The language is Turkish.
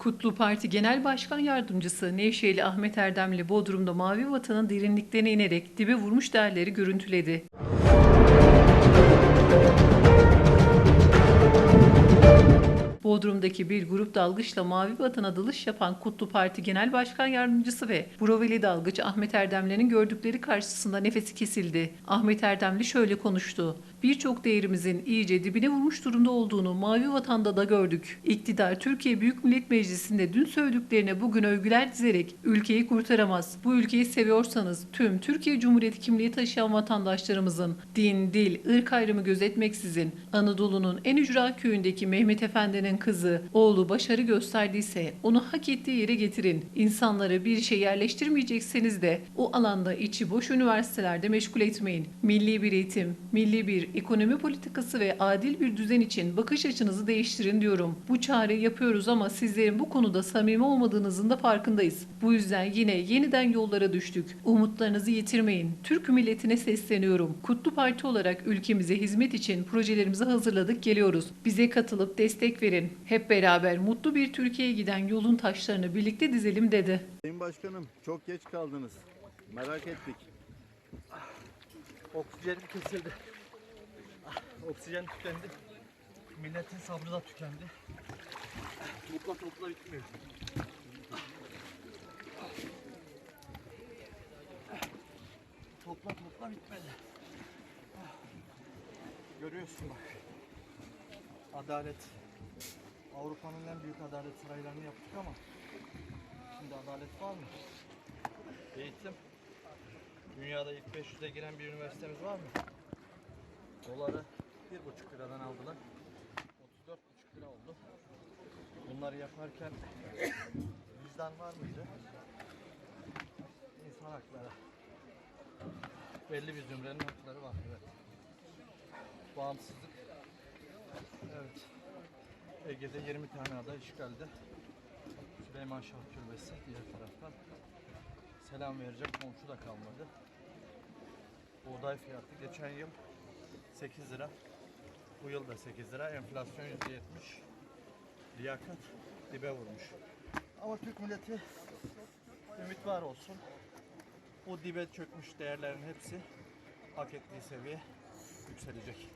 Kutlu Parti Genel Başkan Yardımcısı Nevşehirli Ahmet Erdemli Bodrum'da Mavi Vatan'ın derinliklerine inerek dibe vurmuş değerleri görüntüledi. Bodrum'daki bir grup dalgıçla Mavi Vatan'a dalış yapan Kutlu Parti Genel Başkan Yardımcısı ve Broveli dalgıç Ahmet Erdemli'nin gördükleri karşısında nefesi kesildi. Ahmet Erdemli şöyle konuştu. Birçok değerimizin iyice dibine vurmuş durumda olduğunu Mavi Vatan'da da gördük. İktidar Türkiye Büyük Millet Meclisi'nde dün söylediklerine bugün övgüler dizerek ülkeyi kurtaramaz. Bu ülkeyi seviyorsanız tüm Türkiye Cumhuriyeti kimliği taşıyan vatandaşlarımızın din, dil, ırk ayrımı gözetmeksizin Anadolu'nun en ücra köyündeki Mehmet Efendi'nin kızı, oğlu başarı gösterdiyse onu hak ettiği yere getirin. İnsanları bir işe yerleştirmeyecekseniz de o alanda içi boş üniversitelerde meşgul etmeyin. Milli bir eğitim, milli bir ekonomi politikası ve adil bir düzen için bakış açınızı değiştirin diyorum. Bu çağrı yapıyoruz ama sizlerin bu konuda samimi olmadığınızın da farkındayız. Bu yüzden yine yeniden yollara düştük. Umutlarınızı yitirmeyin. Türk milletine sesleniyorum. Kutlu Parti olarak ülkemize hizmet için projelerimizi hazırladık geliyoruz. Bize katılıp destek verin. Hep beraber mutlu bir Türkiye'ye giden yolun taşlarını birlikte dizelim dedi. Sayın Başkanım çok geç kaldınız. Merak ettik. Oksijenim kesildi. Oksijen tükendi. Milletin sabrı da tükendi. Topla topla bitmiyor. Topla topla bitmedi. Görüyorsun bak. Adalet. Avrupa'nın en büyük adalet saraylarını yaptık ama şimdi adalet var mı? Eğitim. Dünyada ilk 500'e giren bir üniversitemiz var mı? Doları 1,5 liradan aldılar. 34,5 lira oldu. Bunları yaparken vicdan var mıydı? İnsan hakları. Belli bir zümrenin hakları var. Evet. Bağımsızlık. Evet. Ege'de 20 tane ada işgalde. Süleyman Şah Türbesi diğer taraftan selam verecek komşu da kalmadı. Buğday fiyatı geçen yıl 8 lira. Bu yıl da 8 lira. Enflasyon %70. Liyakat dibe vurmuş. Ama Türk milleti ümit var olsun. Bu dibe çökmüş değerlerin hepsi hak ettiği seviye yükselecek.